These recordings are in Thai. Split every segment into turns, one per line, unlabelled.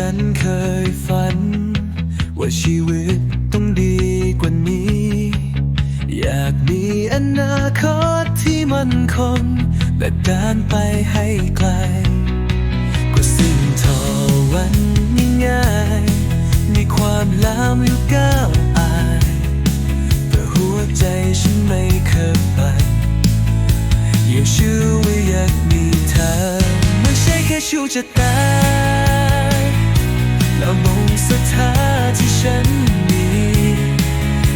ฉันเคยฝัน ว่าชีวิตต้องดีกว่านี้ อยากมีอนาคตที่มั่นคงและเดินไปให้ไกลกว่าสิ่งทอวันง่ายๆมีความลามอยู่ก้าวอายแต่หัวใจฉันไม่เคยไปยังชื่อว่าอยากมีเธอ ไม่ใช่แค่ชูจะตาย แล้วมงศรัทธาที่ฉันมี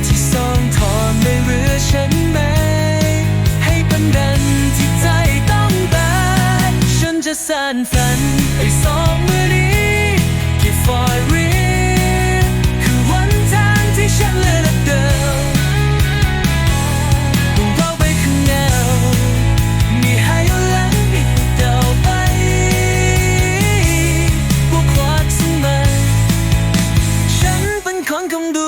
ที่สองทอนในเรือฉันไหม ให้เป็นดันที่ใจต้องการฉันจะสานฝันให้สองมือนี้ที่ฟอยรี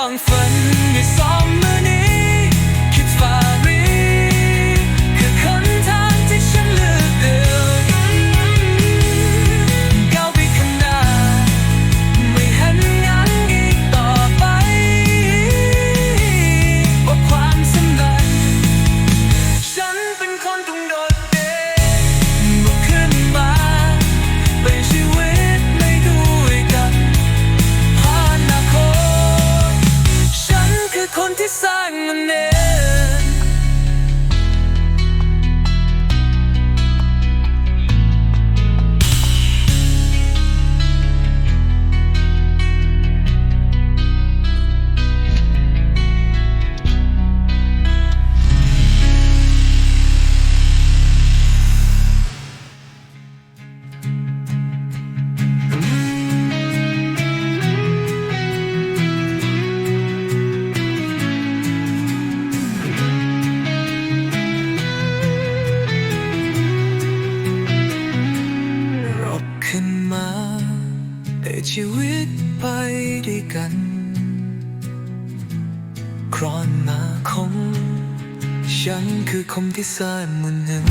จะ ให้ชีวิตไปด้วยกัน ครอนมาคงฉันคือคมที่สร้างมุนหนึ่ง